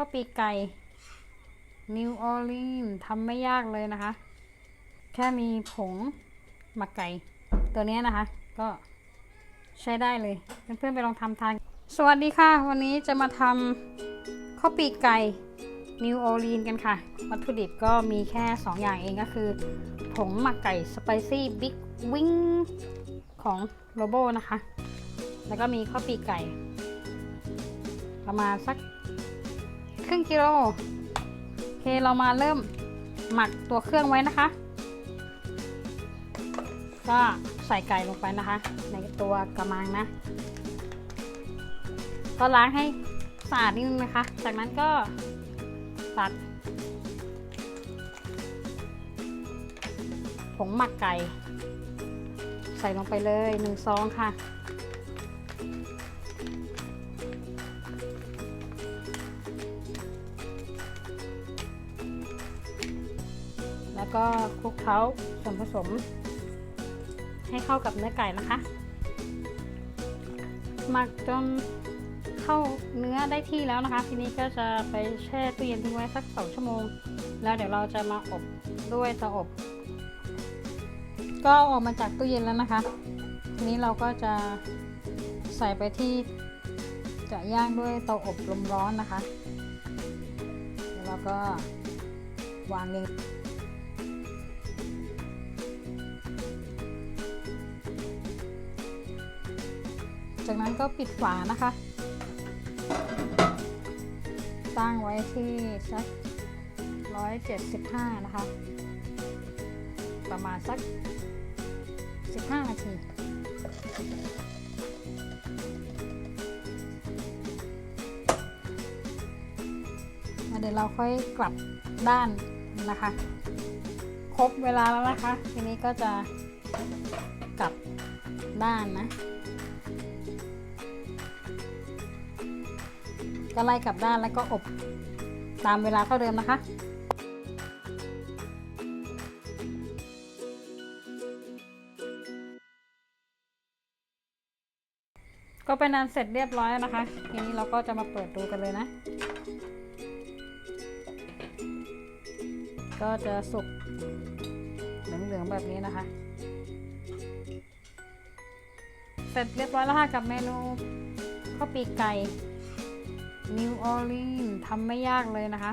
ข้าวปีกไก่นิวออร์ลีนทำไม่ยากเลยนะคะ แค่มีผงหมักไก่ตัวนี้นะคะ ก็ใช้ได้เลย เพื่อนๆไปลองทำทาน สวัสดีค่ะ วันนี้จะมาทำข้าวปีกไก่นิวออร์ลีนกันค่ะ วัตถุดิบก็มีแค่ 2 อย่างเองก็คือ ผงหมักไก่สไปซี่บิ๊กวิงของโลโบนะคะ แล้วก็มีข้าวปีกไก่ ประมาณสัก ครึ่งกิโลโอเคเรามาเริ่มหมักตัวเครื่องไว้นะคะ ก็ใส่ไก่ลงไปนะคะ ในตัวกระมังนะก็ล้างให้สะอาดนิดนึงนะคะ จากนั้นก็ตัดผงหมักไก่ ใส่ลงไปเลยหนึ่งซองค่ะ แล้วก็คลุกเคล้าส่วนผสม ให้เข้ากับเนื้อไก่นะคะ หมักจนเข้าเนื้อได้ที่แล้วนะคะ ทีนี้ก็จะไปแช่ตู้เย็นทิ้งไว้สักสองชั่วโมง แล้วเดี๋ยวเราจะมาอบด้วยเตาอบ ก็อออกมาจากตู้เย็นแล้วนะคะ ทีนี้เราก็จะใส่ไปที่จะย่างด้วยเตาอบลมร้อนนะคะ แล้วเราก็วางเรียง จากนั้นก็ปิดฝานะคะ ตั้งไว้ที่สัก 175 นะคะ ประมาณสัก 15 นาทีเดี๋ยวเราค่อยกลับด้านนะคะ ครบเวลาแล้วนะคะ ทีนี้ก็จะกลับด้านนะ ก็ไล่กลับด้านแล้วก็อบตามเวลาเท่าเดิมนะคะ ก็เป็นอันเสร็จเรียบร้อยนะคะ ทีนี้เราก็จะมาเปิดดูกันเลยนะ ก็จะสุกเหลืองๆแบบนี้นะคะ เสร็จเรียบร้อยแล้วค่ะกับเมนูข้าวปีกไก่ นิวออร์ลีนทำไม่ยากเลยนะคะ